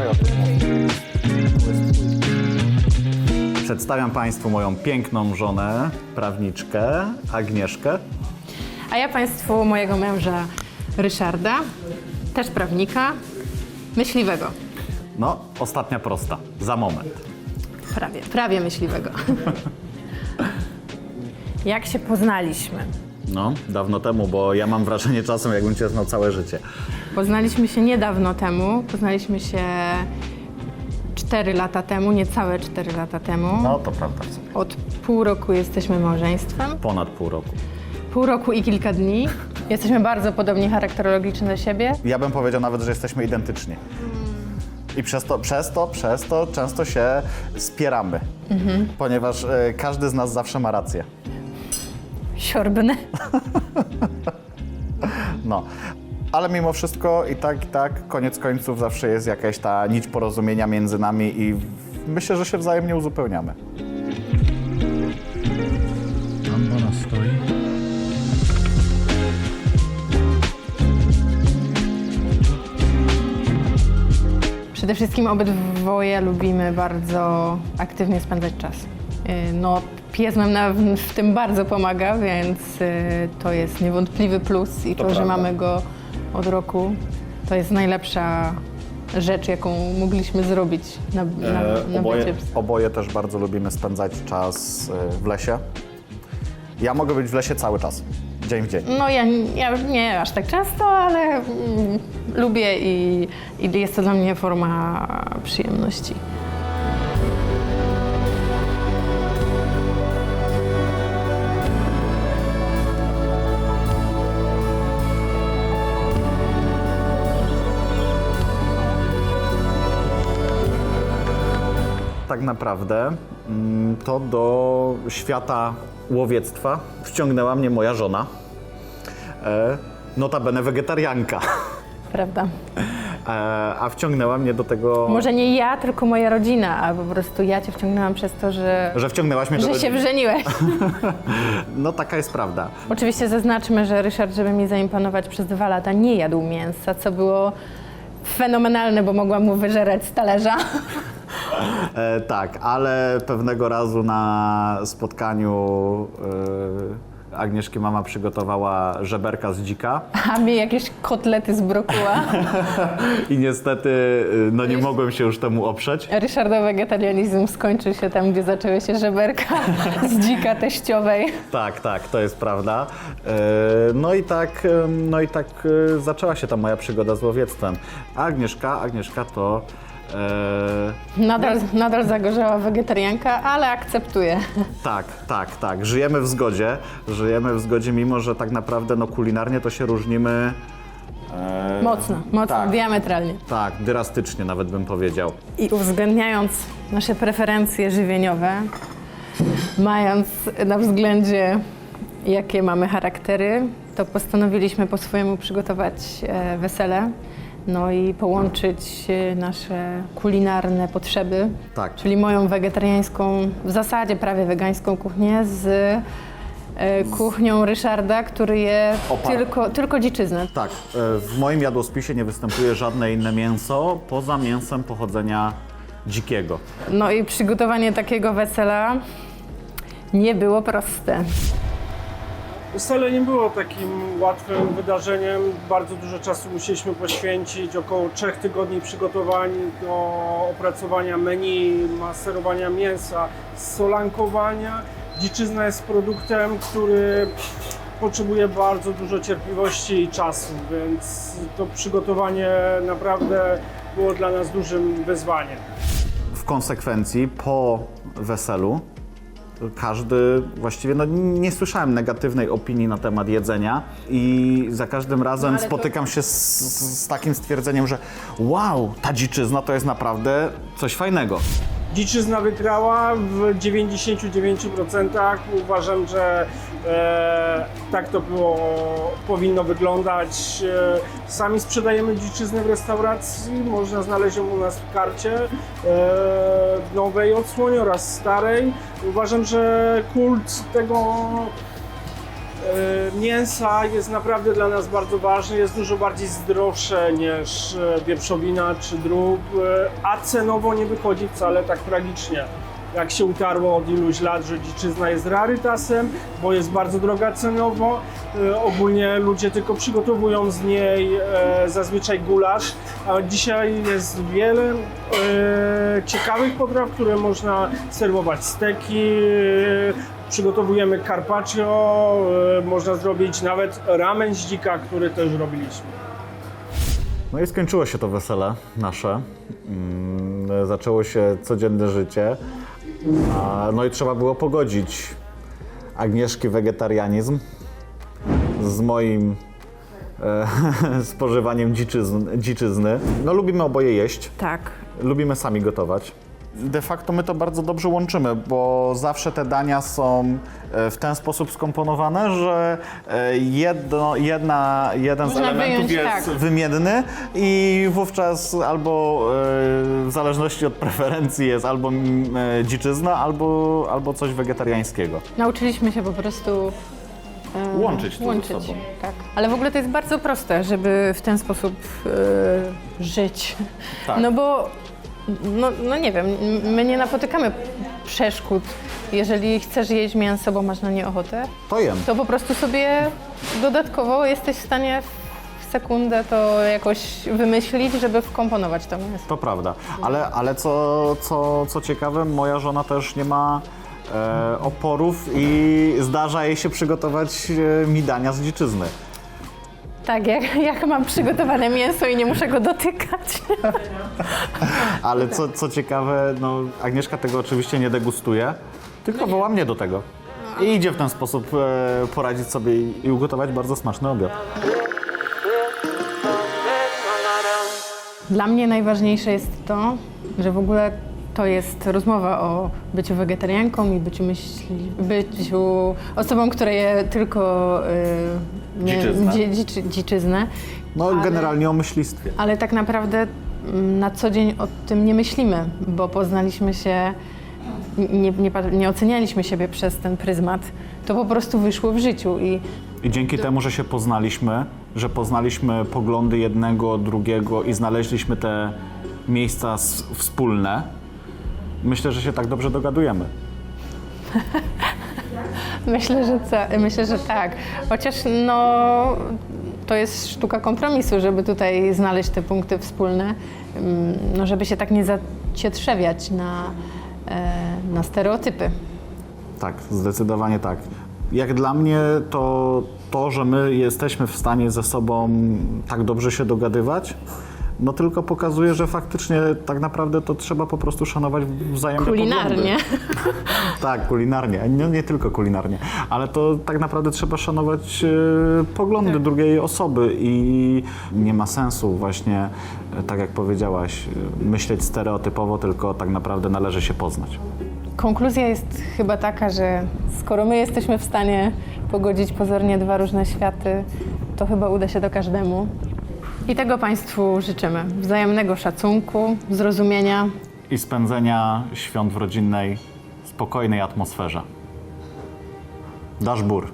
o tym mówi. Przedstawiam Państwu moją piękną żonę, prawniczkę Agnieszkę. A ja Państwu mojego męża Ryszarda, też prawnika, myśliwego. No, ostatnia prosta, za moment. Prawie, prawie myśliwego. Jak się poznaliśmy? No, dawno temu, bo ja mam wrażenie czasem, jakbym Cię znał całe życie. Poznaliśmy się niedawno temu, poznaliśmy się 4 lata temu, niecałe 4 lata temu. No, to prawda w sumie. Od pół roku jesteśmy małżeństwem. Ponad pół roku. Pół roku i kilka dni. Jesteśmy bardzo podobni charakterologicznie do siebie. Ja bym powiedział nawet, że jesteśmy identyczni. I przez to, przez to, przez to często się spieramy, ponieważ e, każdy z nas zawsze ma rację. Siorbny. No. Ale mimo wszystko i tak, i tak, koniec końców zawsze jest jakaś ta nić porozumienia między nami i myślę, że się wzajemnie uzupełniamy. Ambona stoi. Przede wszystkim obydwoje lubimy bardzo aktywnie spędzać czas. Yy, No, pies nam na, w tym bardzo pomaga, więc yy, to jest niewątpliwy plus i to, że prawda. mamy go od roku, to jest najlepsza rzecz, jaką mogliśmy zrobić na, na, E, na oboje, bycie psa. oboje też bardzo lubimy spędzać czas e, w lesie. Ja mogę być w lesie cały czas, dzień w dzień. No ja, ja nie aż tak często, ale mm, lubię i, i jest to dla mnie forma przyjemności. Tak naprawdę mm, to do świata łowiectwa wciągnęła mnie moja żona. E, notabene wegetarianka. Prawda? E, a wciągnęła mnie do tego, Może nie ja, tylko moja rodzina, a po prostu ja cię wciągnęłam przez to, że, że wciągnęłaś mnie do że się rodziny. wrzeniłeś. No taka jest prawda. Oczywiście zaznaczmy, że Ryszard, żeby mi zaimponować przez dwa lata, nie jadł mięsa, co było fenomenalne, bo mogłam mu wyżerać z talerza. E, tak, ale pewnego razu na spotkaniu e, Agnieszki mama przygotowała żeberka z dzika A mi jakieś kotlety z brokuła. i niestety e, no nie mogłem się już temu oprzeć. Ryszarda wegetarianizm skończył się tam, gdzie zaczęły się żeberka z dzika teściowej. Tak, tak, to jest prawda. E, No i tak, no i tak e, zaczęła się ta moja przygoda z łowiectwem. A Agnieszka, Agnieszka to Nadal, nadal zagorzała wegetarianka, ale akceptuje. tak, tak, tak. Żyjemy w zgodzie. Żyjemy w zgodzie, mimo że tak naprawdę no kulinarnie to się różnimy. e, Mocno, mocno, Tak. diametralnie. Tak, drastycznie nawet bym powiedział. I uwzględniając nasze preferencje żywieniowe, mając na względzie, jakie mamy charaktery, to postanowiliśmy po swojemu przygotować e, wesele. No i połączyć e, nasze kulinarne potrzeby, Tak. czyli moją wegetariańską, w zasadzie prawie wegańską kuchnię z e, kuchnią Ryszarda, który je Opar. tylko, tylko dziczyznę. Tak, e, w moim jadłospisie nie występuje żadne inne mięso poza mięsem pochodzenia dzikiego. No i przygotowanie takiego wesela nie było proste. Wesele nie było takim łatwym wydarzeniem. Bardzo dużo czasu musieliśmy poświęcić, około trzech tygodni przygotowań do opracowania menu, maserowania mięsa, solankowania. Dziczyzna jest produktem, który potrzebuje bardzo dużo cierpliwości i czasu, więc to przygotowanie naprawdę było dla nas dużym wyzwaniem. W konsekwencji po weselu każdy właściwie, no nie słyszałem negatywnej opinii na temat jedzenia i za każdym razem ale to- spotykam się z, z takim stwierdzeniem, że wow, ta dziczyzna to jest naprawdę coś fajnego. Dziczyzna wygrała w 99%. Uważam, że e, tak to było, powinno wyglądać. E, sami sprzedajemy dziczyznę w restauracji, można znaleźć ją u nas w karcie, e, nowej odsłonie oraz starej. Uważam, że kult tego mięsa jest naprawdę dla nas bardzo ważne, jest dużo bardziej zdrowsze niż e, wieprzowina czy drób, e, a cenowo nie wychodzi wcale tak tragicznie. Jak się utarło od iluś lat, że dziczyzna jest rarytasem, bo jest bardzo droga cenowo. E, Ogólnie ludzie tylko przygotowują z niej e, zazwyczaj gulasz, a dzisiaj jest wiele e, ciekawych potraw, które można serwować steki, e, przygotowujemy carpaccio, e, można zrobić nawet ramen z dzika, który też robiliśmy. No i skończyło się to wesele nasze. Mm, Zaczęło się codzienne życie. No i trzeba było pogodzić Agnieszki wegetarianizm z moim e, spożywaniem dziczyzn, dziczyzny. No lubimy oboje jeść, Tak. lubimy sami gotować. De facto my to bardzo dobrze łączymy, bo zawsze te dania są e, w ten sposób skomponowane, że e, jedno, jedna, jeden z Można elementów wyjąć, jest tak. wymienny i wówczas albo e, w zależności od preferencji jest albo dziczyzna, albo, albo coś wegetariańskiego. Nauczyliśmy się po prostu Łączyć to ze łączyć. sobą. Tak. Ale w ogóle to jest bardzo proste, żeby w ten sposób żyć. Tak. No bo, no, no nie wiem, my nie napotykamy przeszkód. Jeżeli chcesz jeść mięso, bo masz na nie ochotę, To jem. to po prostu sobie dodatkowo jesteś w stanie w sekundę to jakoś wymyślić, żeby wkomponować to mięso. To prawda, ale, ale co, co, co ciekawe, moja żona też nie ma e, oporów i zdarza jej się przygotować e, mi dania z dziczyzny. Tak, jak, jak mam przygotowane mięso i nie muszę go dotykać. Ale co, co ciekawe, no, Agnieszka tego oczywiście nie degustuje, tylko woła mnie do tego. I idzie w ten sposób e, poradzić sobie i, i ugotować bardzo smaczny obiad. Dla mnie najważniejsze jest to, że w ogóle to jest rozmowa o byciu wegetarianką i byciu, myśli, byciu osobą, która je tylko y, nie- Dziczyznę. dzie- dziczy, dziczyznę. No Ale- generalnie o myślistwie. Ale tak naprawdę mm, na co dzień o tym nie myślimy, bo poznaliśmy się, nie, nie, nie ocenialiśmy siebie przez ten pryzmat. To po prostu wyszło w życiu i I dzięki temu, że się poznaliśmy, że poznaliśmy poglądy jednego, drugiego i znaleźliśmy te miejsca wspólne, myślę, że się tak dobrze dogadujemy. Myślę, że ca- myślę, że tak. Chociaż no, to jest sztuka kompromisu, żeby tutaj znaleźć te punkty wspólne, mm, no, żeby się tak nie zacietrzewiać na, e, na stereotypy. Tak, zdecydowanie tak. Jak dla mnie to to, że my jesteśmy w stanie ze sobą tak dobrze się dogadywać, no tylko pokazuje, że faktycznie tak naprawdę to trzeba po prostu szanować wzajemne Kulinarnie. poglądy. Tak, kulinarnie. No nie tylko kulinarnie, ale to tak naprawdę trzeba szanować e, poglądy drugiej osoby i nie ma sensu właśnie, e, tak jak powiedziałaś, e, myśleć stereotypowo, tylko tak naprawdę należy się poznać. Konkluzja jest chyba taka, że skoro my jesteśmy w stanie pogodzić pozornie dwa różne światy, to chyba uda się to każdemu. I tego Państwu życzymy. Wzajemnego szacunku, zrozumienia. i spędzenia świąt w rodzinnej, spokojnej atmosferze. Dasz bór.